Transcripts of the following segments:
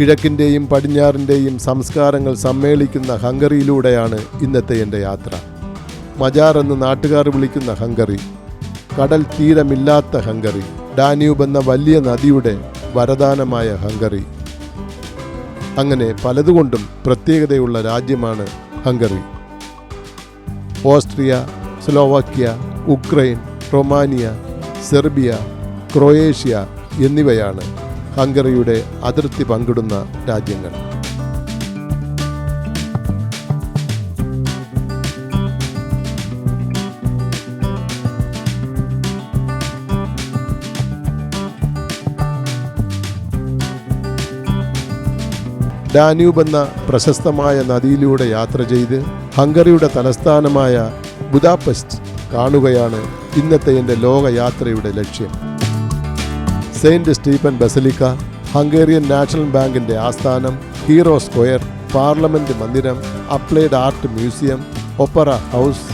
കിഴക്കിന്റെയും പടിഞ്ഞാറിന്റെയും സംസ്കാരങ്ങൾ സമ്മേളിക്കുന്ന ഹംഗറിയിലൂടെയാണ് ഇന്നത്തെ എന്റെ യാത്ര. മജാർ എന്ന് നാട്ടുകാർ വിളിക്കുന്ന ഹംഗറി. കടൽ തീരമില്ലാത്ത ഹംഗറി. ഡാന്യൂബ് എന്ന വലിയ നദിയുടെ വരദാനമായ ഹംഗറി. അങ്ങനെ പലതുകൊണ്ടും പ്രത്യേകതയുള്ള രാജ്യമാണ് Hungary. Austria Slovakia Ukraine Romania Serbia Croatia എന്നിവയാണ് ഹംഗറിയുടെ അതിർത്തി പങ്കിടുന്ന രാജ്യങ്ങൾ. ഡാന്യൂബ് എന്ന പ്രശസ്തമായ നദിയിലൂടെ യാത്ര ചെയ്ത് ഹംഗറിയുടെ തലസ്ഥാനമായ ബുദാപെസ്റ്റ് കാണുകയാണ് ഇന്നത്തെ എന്റെ ലോകയാത്രയുടെ ലക്ഷ്യം. Saint Stephen Basilica Hungarian National ബാങ്കിന്റെ ആസ്ഥാനം ഹീറോ സ്ക്വയർ പാർലമെന്റ് മന്ദിരം Applied Art Museum Opera House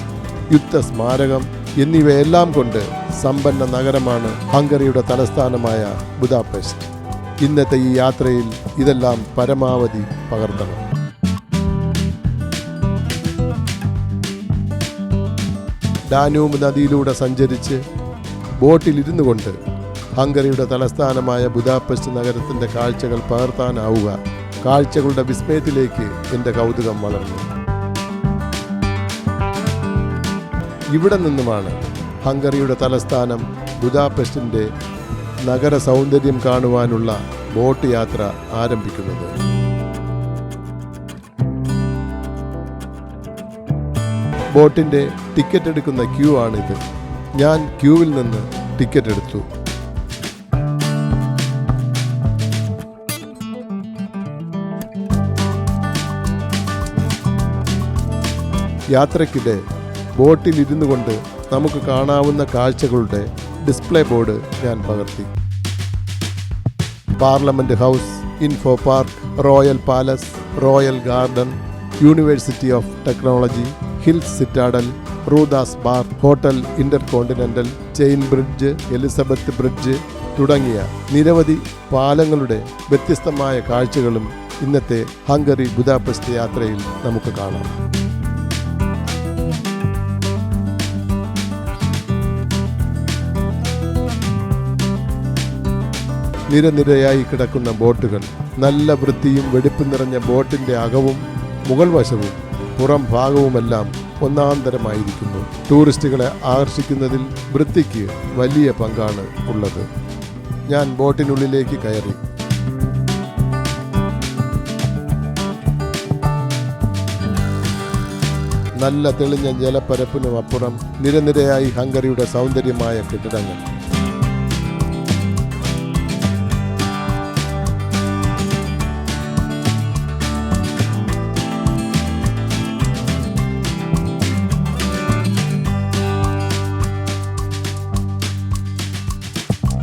യുദ്ധ സ്മാരകം എന്നിവയെല്ലാം കൊണ്ട് സമ്പന്ന നഗരമാണ് ഹംഗറിയുടെ തലസ്ഥാനമായ ബുദാപെസ്റ്റ്. ഇന്നത്തെ ഈ യാത്രയിൽ ഇതെല്ലാം പരമാവധി പകർത്തണം ഡാനൂബ് നദിയിലൂടെ സഞ്ചരിച്ച് ബോട്ടിലിരുന്നു കൊണ്ട് ഹംഗറിയുടെ തലസ്ഥാനമായ ബുദാപെസ്റ്റ് നഗരത്തിന്റെ കാഴ്ചകൾ പകർത്താനാവുക. കാഴ്ചകളുടെ വിസ്മയത്തിലേക്ക് എന്റെ കൗതുകം വളർന്നു. ഇവിടെ നിന്നുമാണ് ഹംഗറിയുടെ തലസ്ഥാനം ബുദാപെസ്റ്റിന്റെ നഗര സൗന്ദര്യം കാണുവാനുള്ള ബോട്ട് യാത്ര ആരംഭിക്കുന്നത്. ബോട്ടിന്റെ ടിക്കറ്റ് എടുക്കുന്ന ക്യൂ ആണിത്. ഞാൻ ക്യൂവിൽ നിന്ന് ടിക്കറ്റ് എടുത്തു. യാത്രയ്ക്കിടെ ബോട്ടിലിരുന്നു കൊണ്ട് നമുക്ക് കാണാവുന്ന കാഴ്ചകളുടെ ഡിസ്പ്ലേ ബോർഡ് ഞാൻ പകർത്തി. Parliament House Info Park Royal Palace Royal Garden University of Technology Hills Citadel Rudas bar hotel Intercontinental Chain Bridge Elizabeth Bridge തുടങ്ങിയ നിരവധി പാലങ്ങളുടെ വ്യത്യസ്തമായ കാഴ്ചകളും ഇന്നത്തെ ഹംഗറി ബുദാപെസ്റ്റ് യാത്രയിൽ നമുക്ക് കാണാം. നിരനിരയായി കിടക്കുന്ന ബോട്ടുകൾ നല്ല വൃത്തിയും വെടിപ്പ് നിറഞ്ഞ ബോട്ടിന്റെ അകവും മുകൾ വശവും പുറം ഭാഗവുമെല്ലാം ഒന്നാന്തരമായിരിക്കുന്നു. ടൂറിസ്റ്റുകളെ ആകർഷിക്കുന്നതിൽ വൃത്തിക്ക് വലിയ പങ്കാണ് ഉള്ളത്. ഞാൻ ബോട്ടിനുള്ളിലേക്ക് കയറി. നല്ല തെളിഞ്ഞ ജലപ്പരപ്പിനും അപ്പുറം നിരനിരയായി ഹംഗറിയുടെ സൗന്ദര്യമായ കെട്ടിടങ്ങൾ.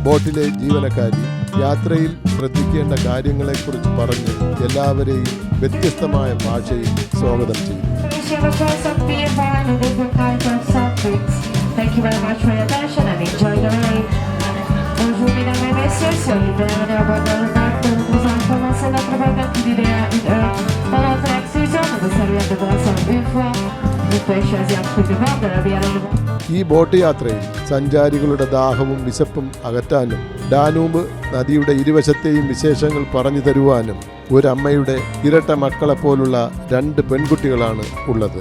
ബോട്ടിലെ ജീവനക്കാരി യാത്രയിൽ ശ്രദ്ധിക്കേണ്ട കാര്യങ്ങളെക്കുറിച്ച് പറഞ്ഞ് എല്ലാവരെയും വ്യത്യസ്തമായ ഭാഷയിൽ സ്വാഗതം ചെയ്യും Thank you. ഈ ബോട്ട് യാത്രയിൽ സഞ്ചാരികളുടെ ദാഹവും വിശപ്പും അകറ്റാനും ഡാനൂബ് നദിയുടെ ഇരുവശത്തെയും വിശേഷങ്ങൾ പറഞ്ഞു തരുവാനും ഒരമ്മയുടെ ഇരട്ട മക്കളെ പോലുള്ള രണ്ട് പെൺകുട്ടികളാണ് ഉള്ളത്.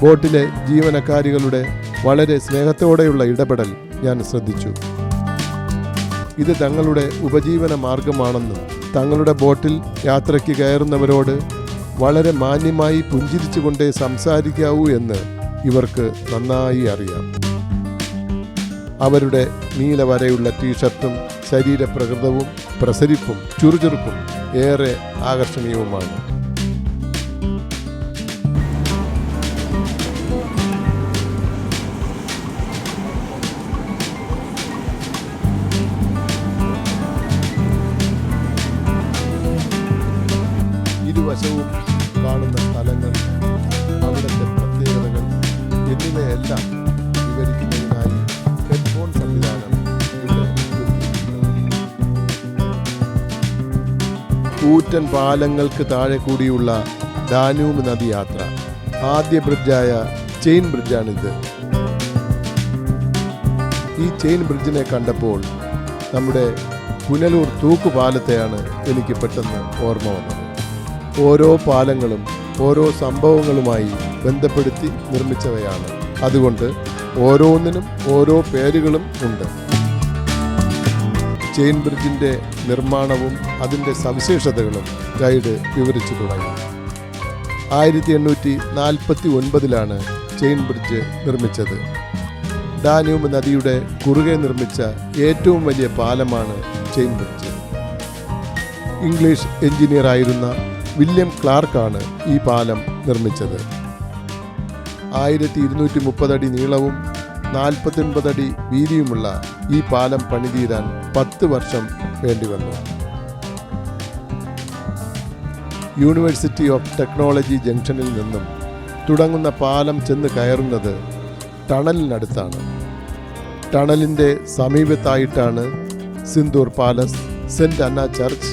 ബോട്ടിലെ ജീവനക്കാരികളുടെ വളരെ സ്നേഹത്തോടെയുള്ള ഇടപെടൽ ഞാൻ ശ്രദ്ധിച്ചു. ഇത് തങ്ങളുടെ ഉപജീവന മാർഗമാണെന്നും തങ്ങളുടെ ബോട്ടിൽ യാത്രയ്ക്ക് കയറുന്നവരോട് വളരെ മാന്യമായി പുഞ്ചിരിച്ചുകൊണ്ടേ സംസാരിക്കാവൂ എന്ന് ഇവർക്ക് നന്നായി അറിയാം. അവരുടെ നീലവരയുള്ള ടീഷർട്ടും ശരീരപ്രകൃതവും പ്രസരിപ്പും ചുറുചുറുപ്പും ഏറെ ആകർഷണീയവുമാണ്. ഇരുവശവും കാണുന്ന സ്ഥലങ്ങൾ അവിടുത്തെ പ്രത്യേകതകൾ എന്നിവയെല്ലാം വിവരിക്കുന്നതിനായി ഹെഡ്ഫോൺ സംവിധാനം കൂറ്റൻ പാലങ്ങൾക്ക് താഴെ കൂടിയുള്ള ഡാനൂബ് നദി യാത്ര ആദ്യ ബ്രിഡ്ജായ ചെയിൻ ബ്രിഡ്ജാണിത്. ഈ ചെയിൻ ബ്രിഡ്ജിനെ കണ്ടപ്പോൾ നമ്മുടെ പുനലൂർ തൂക്കുപാലത്തെയാണ് എനിക്ക് പെട്ടെന്ന് ഓർമ്മ വന്നത്. ഓരോ പാലങ്ങളും ഓരോ സംഭവങ്ങളുമായി ബന്ധപ്പെടുത്തി നിർമ്മിച്ചവയാണ്. അതുകൊണ്ട് ഓരോന്നിനും ഓരോ പേരുകളും ഉണ്ട്. ചെയിൻ ബ്രിഡ്ജിന്റെ നിർമ്മാണവും അതിന്റെ സവിശേഷതകളും ഗൈഡ് വിവരിച്ചു തുടങ്ങി. ആയിരത്തി എണ്ണൂറ്റി നാൽപ്പത്തി ഒൻപതിലാണ് ചെയിൻ ബ്രിഡ്ജ് നിർമ്മിച്ചത്. ഡാന്യൂബ് നദിയുടെ കുറുകെ നിർമ്മിച്ച ഏറ്റവും വലിയ പാലമാണ് ചെയിൻ ബ്രിഡ്ജ്. ഇംഗ്ലീഷ് എഞ്ചിനീയർ ആയിരുന്ന വില്യം ക്ലാർക്കാണ് ഈ പാലം നിർമ്മിച്ചത്. ആയിരത്തി ഇരുന്നൂറ്റി മുപ്പതടി നീളവും നാൽപ്പത്തൊൻപതടി വീതിയുമുള്ള ഈ പാലം പണിതീരാൻ പത്ത് വർഷം വേണ്ടിവന്നു. യൂണിവേഴ്സിറ്റി ഓഫ് ടെക്നോളജി ജംഗ്ഷനിൽ നിന്നും തുടങ്ങുന്ന പാലം ചെന്ന് കയറുന്നത് ടണലിനടുത്താണ്. ടണലിന്റെ സമീപത്തായിട്ടാണ് Sandor Palace Saint Anna church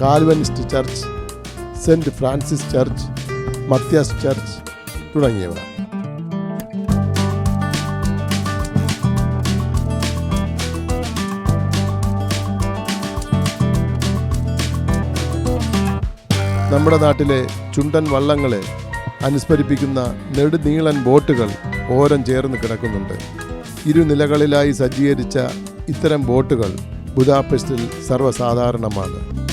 Calvinist church Saint Francis church Matthias church തുടങ്ങിയവ. നമ്മുടെ നാട്ടിലെ ചുണ്ടൻ വള്ളങ്ങളെ അനുസ്മരിപ്പിക്കുന്ന നെടുനീളൻ ബോട്ടുകൾ ഓരം ചേർന്ന് കിടക്കുന്നുണ്ട്. ഇരുനിലകളിലായി സജ്ജീകരിച്ച ഇത്തരം ബോട്ടുകൾ ബുദാപെസ്റ്റിൽ സർവസാധാരണമാണ്.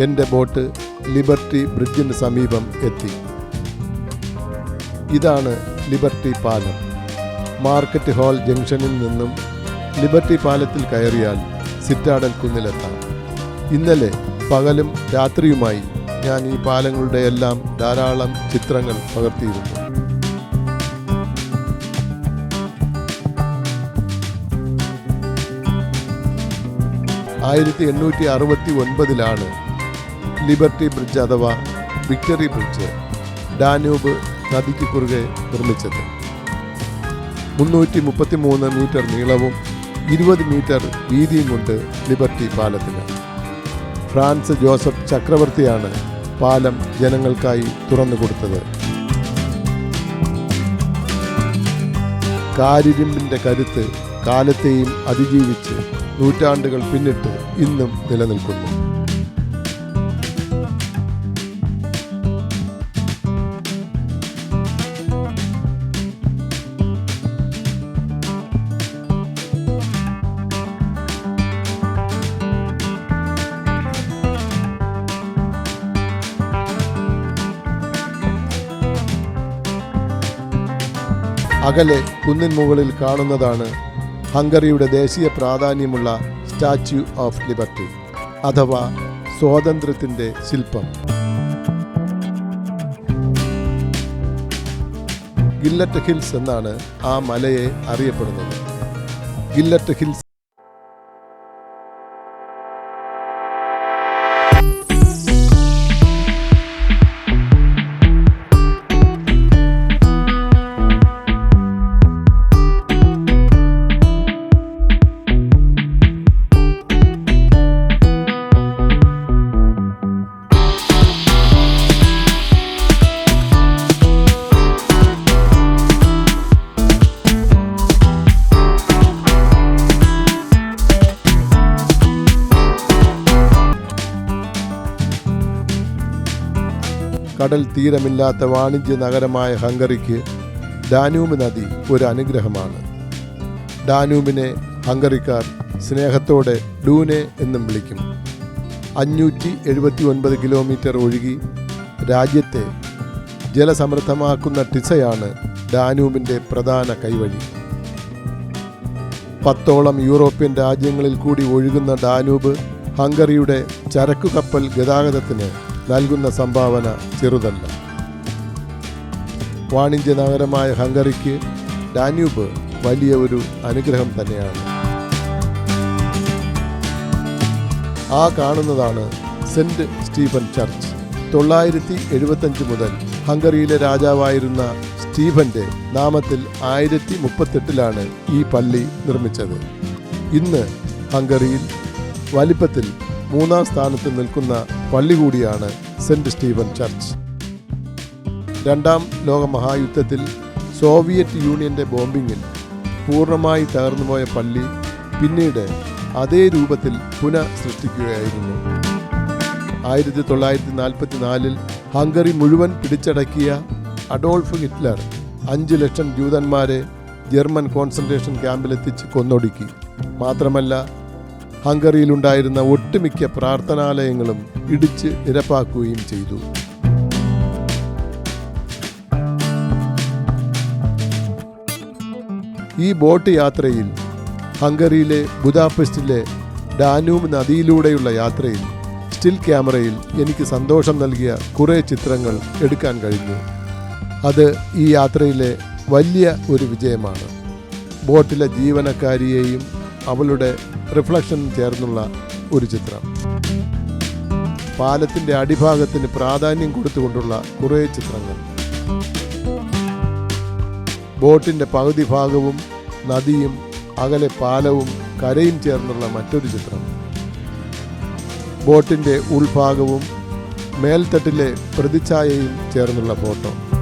എന്റെ ബോട്ട് ലിബർട്ടി ബ്രിഡ്ജിന് സമീപം എത്തി. ഇതാണ് ലിബർട്ടി പാലം. മാർക്കറ്റ് ഹാൾ ജംഗ്ഷനിൽ നിന്നും ലിബർട്ടി പാലത്തിൽ കയറിയാൽ സിറ്റാഡൽ കുന്നിലെത്താം. ഇന്നലെ പകലും രാത്രിയുമായി ഞാൻ ഈ പാലങ്ങളുടെ എല്ലാം ധാരാളം ചിത്രങ്ങൾ പകർത്തിയിരുന്നു. ആയിരത്തി എണ്ണൂറ്റി അറുപത്തി ഒൻപതിലാണ് ലിബർട്ടി ബ്രിഡ്ജ് അഥവാ വിക്ടറി ബ്രിഡ്ജ് ഡാനൂബ് നദിക്ക് കുറുകെ നിർമ്മിച്ചത്. മുന്നൂറ്റി മുപ്പത്തി മൂന്ന് മീറ്റർ നീളവും ഇരുപത് മീറ്റർ വീതിയും കൊണ്ട് ലിബർട്ടി പാലത്തിന്. ഫ്രാൻസ് ജോസഫ് ചക്രവർത്തിയാണ് പാലം ജനങ്ങൾക്കായി തുറന്നു കൊടുത്തത് കാരിരുമ്പിന്റെ കരുത്ത് കാലത്തെയും അതിജീവിച്ച് നൂറ്റാണ്ടുകൾ പിന്നിട്ട് ഇന്നും നിലനിൽക്കുന്നു. അകലെ കുന്നിൻ മുകളിൽ കാണുന്നതാണ് ഹംഗറിയുടെ ദേശീയ പ്രാധാന്യമുള്ള സ്റ്റാച്യു ഓഫ് ലിബർട്ടി അഥവാ സ്വാതന്ത്ര്യത്തിന്റെ ശില്പം. ഗില്ലറ്റ് ഹിൽസ് എന്നാണ് ആ മലയെ അറിയപ്പെടുന്നത്. ഗില്ലറ്റ് ഹിൽസ് കടൽ തീരമില്ലാത്ത വാണിജ്യ നഗരമായ ഹംഗറിക്ക് ഡാനൂബ് നദി ഒരു അനുഗ്രഹമാണ്. ഡാനൂബിനെ ഹംഗറിക്കാർ സ്നേഹത്തോടെ ഡൂനെ എന്നും വിളിക്കും. അഞ്ഞൂറ്റി എഴുപത്തി ഒൻപത് കിലോമീറ്റർ ഒഴുകി രാജ്യത്തെ ജലസമൃദ്ധമാക്കുന്ന ടിസയാണ് ഡാനൂബിന്റെ പ്രധാന കൈവഴി. പത്തോളം യൂറോപ്യൻ രാജ്യങ്ങളിൽ കൂടി ഒഴുകുന്ന ഡാനൂബ് ഹംഗറിയുടെ ചരക്കു കപ്പൽ ഗതാഗതത്തിന് നൽകുന്ന സംഭാവന ചെറുതല്ല. വാണിജ്യ നഗരമായ ഹംഗറിക്ക് ഡാന്യൂബ് വലിയ ഒരു അനുഗ്രഹം തന്നെയാണ്. ആ കാണുന്നതാണ് സെന്റ് സ്റ്റീഫൻ ചർച്ച്. തൊള്ളായിരത്തി എഴുപത്തഞ്ച് മുതൽ ഹംഗറിയിലെ രാജാവായിരുന്ന സ്റ്റീഫന്റെ നാമത്തിൽ ആയിരത്തി മുപ്പത്തെട്ടിലാണ് ഈ പള്ളി നിർമ്മിച്ചത്. ഇന്ന് ഹംഗറിയിൽ വലിപ്പത്തിൽ മൂന്നാം സ്ഥാനത്ത് നിൽക്കുന്ന പള്ളി കൂടിയാണ് സെന്റ് സ്റ്റീവൻ ചർച്ച്. രണ്ടാം ലോക മഹായുദ്ധത്തിൽ സോവിയറ്റ് യൂണിയന്റെ ബോംബിങ്ങിൽ പൂർണമായി തകർന്നുപോയ പള്ളി പിന്നീട് അതേ രൂപത്തിൽ പുനഃസൃഷ്ടിക്കുകയായിരുന്നു. ആയിരത്തി തൊള്ളായിരത്തി നാൽപ്പത്തി നാലിൽ ഹംഗറി മുഴുവൻ പിടിച്ചടക്കിയ അഡോൾഫ് ഹിറ്റ്ലർ അഞ്ച് ലക്ഷം ജൂതന്മാരെ ജർമ്മൻ കോൺസെൻട്രേഷൻ ക്യാമ്പിലെത്തിച്ച് കൊന്നൊടുക്കി. മാത്രമല്ല ഹംഗറിയിലുണ്ടായിരുന്ന ഒട്ടുമിക്ക പ്രാർത്ഥനാലയങ്ങളും ഇടിച്ച് നിരപ്പാക്കുകയും ചെയ്തു. ഈ ബോട്ട് യാത്രയിൽ ഹംഗറിയിലെ ബുദാപെസ്റ്റിലെ ഡാനൂബ് നദിയിലൂടെയുള്ള യാത്രയിൽ സ്റ്റിൽ ക്യാമറയിൽ എനിക്ക് സന്തോഷം നൽകിയ കുറേ ചിത്രങ്ങൾ എടുക്കാൻ കഴിഞ്ഞു. അത് ഈ യാത്രയിലെ വലിയ ഒരു വിജയമാണ്. ബോട്ടിലെ ജീവനക്കാരിയെയും അവളുടെ റിഫ്ലക്ഷൻ ചേർന്നുള്ള ഒരു ചിത്രം. പാലത്തിന്റെ അടിഭാഗത്തിന് പ്രാധാന്യം കൊടുത്തുകൊണ്ടുള്ള കുറേ ചിത്രങ്ങൾ. ബോട്ടിന്റെ പകുതി ഭാഗവും നദിയും അകലെ പാലവും കരയും ചേർന്നുള്ള മറ്റൊരു ചിത്രം. ബോട്ടിന്റെ ഉൾഭാഗവും മേൽത്തട്ടിലെ പ്രതിച്ഛായയും ചേർന്നുള്ള ഫോട്ടോ.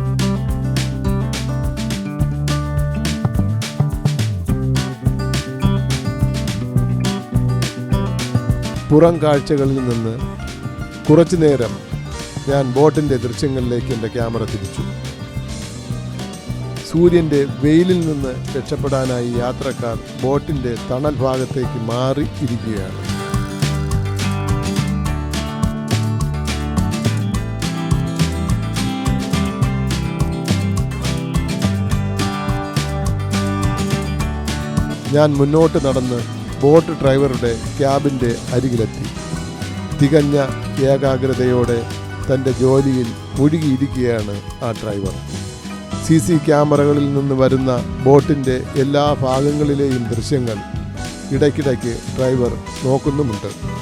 പുറം കാഴ്ചകളിൽ നിന്ന് കുറച്ചു നേരം ഞാൻ ബോട്ടിന്റെ ദൃശ്യങ്ങളിലേക്ക് എന്റെ ക്യാമറ തിരിച്ചു. സൂര്യന്റെ വെയിലിൽ നിന്ന് രക്ഷപ്പെടാനായി യാത്രക്കാർ ബോട്ടിന്റെ തണൽ ഭാഗത്തേക്ക് മാറി ഇരിക്കുകയാണ്. ഞാൻ മുന്നോട്ട് നടന്ന് ബോട്ട് ഡ്രൈവറുടെ ക്യാബിന്റെ അരികിലെത്തി. തികഞ്ഞ ഏകാഗ്രതയോടെ തന്റെ ജോലിയിൽ മുഴുകിയിരിക്കുകയാണ് ആ ഡ്രൈവർ. സി സി ക്യാമറകളിൽ നിന്ന് വരുന്ന ബോട്ടിന്റെ എല്ലാ ഭാഗങ്ങളിലെയും ദൃശ്യങ്ങൾ ഇടയ്ക്കിടയ്ക്ക് ഡ്രൈവർ നോക്കുന്നുമുണ്ട്.